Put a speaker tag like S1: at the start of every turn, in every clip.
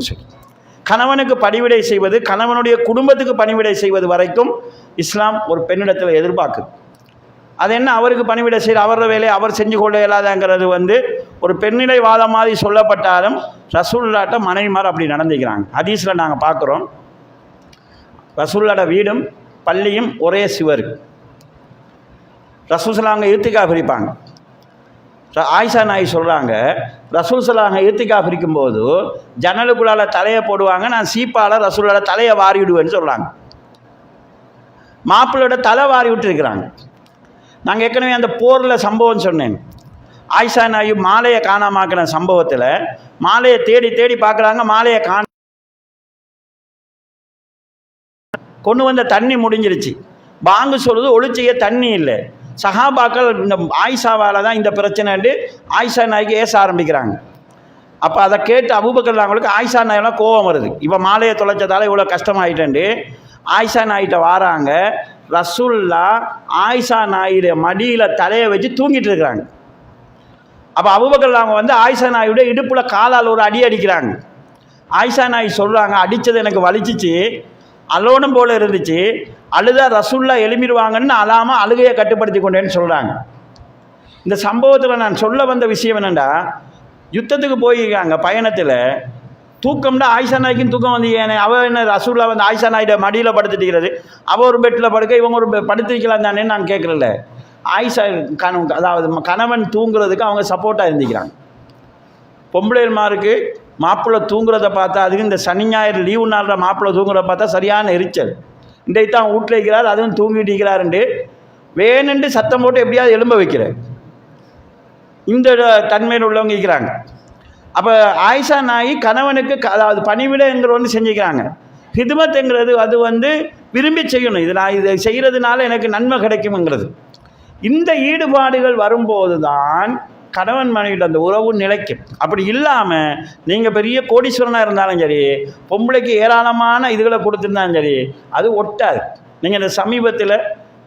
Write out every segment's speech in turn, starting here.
S1: செய்யணும்னு சொல்லி கணவனுக்கு பணிவிடை செய்வது கணவனுடைய குடும்பத்துக்கு பணிவிடை செய்வது வரைக்கும் இஸ்லாம் ஒரு பெண்ணிடத்தில் எதிர்பார்க்குது அது என்ன? அவருக்கு பணிவிடை செய்கிற அவரோட வேலையை அவர் செஞ்சு கொள்ள இயலாதங்கிறது வந்து ஒரு பெண்ணிலை வாதம் மாதிரி சொல்லப்பட்டாலும் ரசூல்லாட்ட மனைவிமார் அப்படி நடந்துக்கிறாங்க. ஹதீஸில் நாங்கள் பார்க்குறோம். ரசூல்லாட வீடும் பள்ளியும் ஒரே சிவர் ரசூசலாங்க இருத்துக்காக பிரிப்பாங்க. ஆயிஷா நாய் சொல்கிறாங்க ரசூல் சலாங்க ஈர்த்திகா பிரிக்கும்போது ஜன்னலுக்குள்ளால தலையை போடுவாங்க நான் சீப்பால் ரசூலோட தலையை வாரி விடுவேன்னு சொல்கிறாங்க மாப்பிள்ளையோட தலை வாரி விட்டுருக்குறாங்க. நாங்கள் ஏற்கனவே அந்த போரில் சம்பவம் சொன்னேன். ஆயிஷா நாயு மாலையை காணாமாக்கின சம்பவத்தில் மாலையை தேடி தேடி பார்க்குறாங்க மாலையை காண கொண்டு வந்த தண்ணி முடிஞ்சிருச்சு. பாங்கு சொல்லுது ஒளிச்சிய தண்ணி இல்லை. சஹாபாக்கள் இந்த ஆயிஷாவால் தான் இந்த பிரச்சனைண்டு ஆயிஷா நாய்க்கு ஏச ஆரம்பிக்கிறாங்க. அப்போ அதை கேட்டு அபூபக்கர் அவங்களுக்கு ஆயிஷா நாயெல்லாம் கோவம் வருது. இப்போ மாலையை தொலைச்சதால இவ்வளோ கஷ்டமாயிட்டேன்ட்டு. ஆயிஷா நாயிட்ட வாராங்க. ரசுல்லா ஆயிஷா நாயுடைய மடியில் தலையை வச்சு தூங்கிட்டு இருக்கிறாங்க. அப்போ அபூபக்கர் அவங்க வந்து ஆயிஷா நாயுடைய இடுப்பில் காலால் ஒரு அடி அடிக்கிறாங்க. ஆயிஷா நாய் சொல்கிறாங்க அடித்தது எனக்கு வலிச்சிச்சு. அலோனம் போல் இருந்துச்சு. அழுதா ரசுல்லா எழுமிடுவாங்கன்னு அழாமல் அழுகையை கட்டுப்படுத்தி கொண்டேன்னு சொல்கிறாங்க இந்த சம்பவத்தில் நான் சொல்ல வந்த விஷயம் என்னென்னா யுத்தத்துக்கு போயிருக்காங்க. பயணத்தில் தூக்கம்னா ஆயிஷா நாய்க்கும் தூக்கம் வந்து ஏனே அவள் என்ன ரசூல்லா வந்து ஆயிஷா நாயிட மடியில் படுத்துட்டிக்கிறது. அவள் ஒரு பெட்டில் படுக்க இவங்க ஒரு பெ- படுத்திருக்கலாம் தானே நான் கேட்குறல ஆயிஷா கணவன் அதாவது கணவன் தூங்குறதுக்கு அவங்க சப்போர்ட்டாக இருந்திக்கிறாங்க பொம்பளைமாருக்கு மாப்பிள்ளை தூங்குறத பார்த்தா அதுக்கு இந்த சனி ஞாயிறு லீவு நாளில் மாப்பிள்ளை தூங்குறத பார்த்தா சரியான எரிச்சல். இன்றைக்கு தான் வீட்டில் இருக்கிறார் அதுவும் தூங்கிட்டு இருக்கிறாருண்டு வேணுண்டு சத்தம் போட்டு எப்படியாவது எலும்ப வைக்கிறார். இந்த தன்மையில் உள்ளவங்க இருக்கிறாங்க. அப்போ ஆயிஷா நாயி கணவனுக்கு அதாவது பணிவிடைங்கிற ஒன்று செஞ்சுக்கிறாங்க. ஹிதுமத்துங்கிறது அது வந்து விரும்பி செய்யணும். இது நான் இதை செய்கிறதுனால எனக்கு நன்மை கிடைக்கும்ங்கிறது. இந்த ஈடுபாடுகள் வரும்போது தான் கணவன் மனைவியில் அந்த உறவு நிலைக்கும். அப்படி இல்லாமல் நீங்கள் பெரிய கோடீஸ்வரனாக இருந்தாலும் சரி பொம்பளைக்கு ஏராளமான இதுகளை கொடுத்துருந்தாலும் சரி அது ஒட்டாது. நீங்கள் இந்த சமீபத்தில்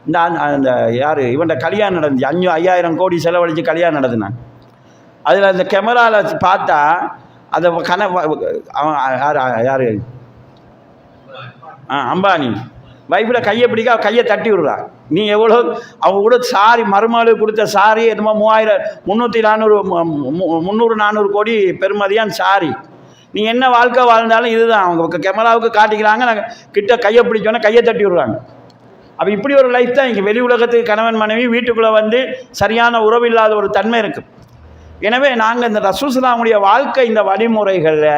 S1: இந்த அந்த- அந்த யார் இவன்ட கல்யாணம் நடந்துச்சு அஞ்சு ஐயாயிரம் கோடி செலவழித்து கல்யாணம் நடந்துனான் அதில் அந்த கேமராவில் பார்த்தா அந்த கன அவன் யார் யார்? ஆ அம்பானி. வைஃபில் கையை பிடிக்க கையை தட்டி விடுறான் நீ எவ்வளோ அவங்க கூட சாரி மருமகளுக்கு கொடுத்த சாரி என்னமோ மூவாயிரம் முந்நூற்றி நானூறு முந்நூறு நானூறு கோடி பெருமதியான் சாரி. நீ என்ன வாழ்க்கை வாழ்ந்தாலும் இதுதான். அவங்க கேமராவுக்கு காட்டிக்கிறாங்க நாங்கள் கிட்ட கையை பிடிச்சோன்னே கையை தட்டி விடுறாங்க. அப்போ இப்படி ஒரு லைஃப் தான் இங்கே வெளி உலகத்துக்கு கணவன் மனைவி வீட்டுக்குள்ளே வந்து சரியான உறவு இல்லாத ஒரு தன்மை இருக்குது எனவே நாங்கள் இந்த ரசூசலாமுடைய வாழ்க்கை இந்த வழிமுறைகளில்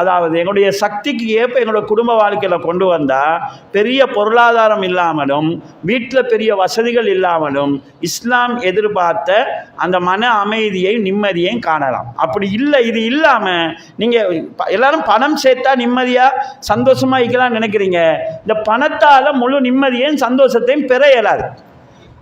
S1: அதாவது எங்களுடைய சக்திக்கு ஏற்ப எங்களுடைய குடும்ப வாழ்க்கையில் கொண்டு வந்தால் பெரிய பொருளாதாரம் இல்லாமலும் வீட்டில் பெரிய வசதிகள் இல்லாமலும் இஸ்லாம் எதிர்பார்த்த அந்த மன அமைதியையும் நிம்மதியையும் காணலாம். அப்படி இல்லை இது இல்லாமல் நீங்கள் எல்லாரும் பணம் சேர்த்தா நிம்மதியாக சந்தோஷமாக இருக்கலாம்னு நினைக்கிறீங்க. இந்த பணத்தால் முழு நிம்மதியையும் சந்தோஷத்தையும் பெற இயலாது.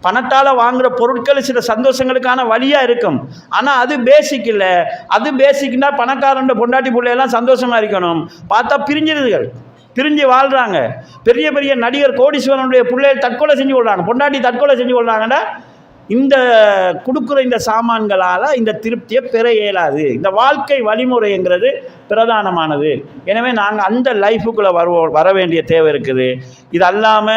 S1: பணத்தால் வாங்குகிற பொருட்கள் சில சந்தோஷங்களுக்கான வழியாக இருக்கும். ஆனால் அது பேசிக் இல்லை. அது பேசிக்னா பணக்காரன் பொண்டாட்டி பிள்ளையெல்லாம் சந்தோஷமாக இருக்கணும். பார்த்தா பிரிஞ்சிருதுகள். பிரிஞ்சு வாழ்கிறாங்க பெரிய பெரிய நடிகர் கோடீஸ்வரனுடைய பிள்ளைகள் தற்கொலை செஞ்சு கொள்றாங்க. பொண்டாட்டி தற்கொலை செஞ்சு கொள்றாங்கன்னா இந்த கொடுக்குற இந்த சாமான்களால் இந்த திருப்தியை பெற இயலாது. இந்த வாழ்க்கை வழிமுறைங்கிறது பிரதானமானது. எனவே நாங்கள் அந்த லைஃபுக்குள்ளே வருவோம் வர வேண்டிய தேவை இருக்குது. இது அல்லாமல்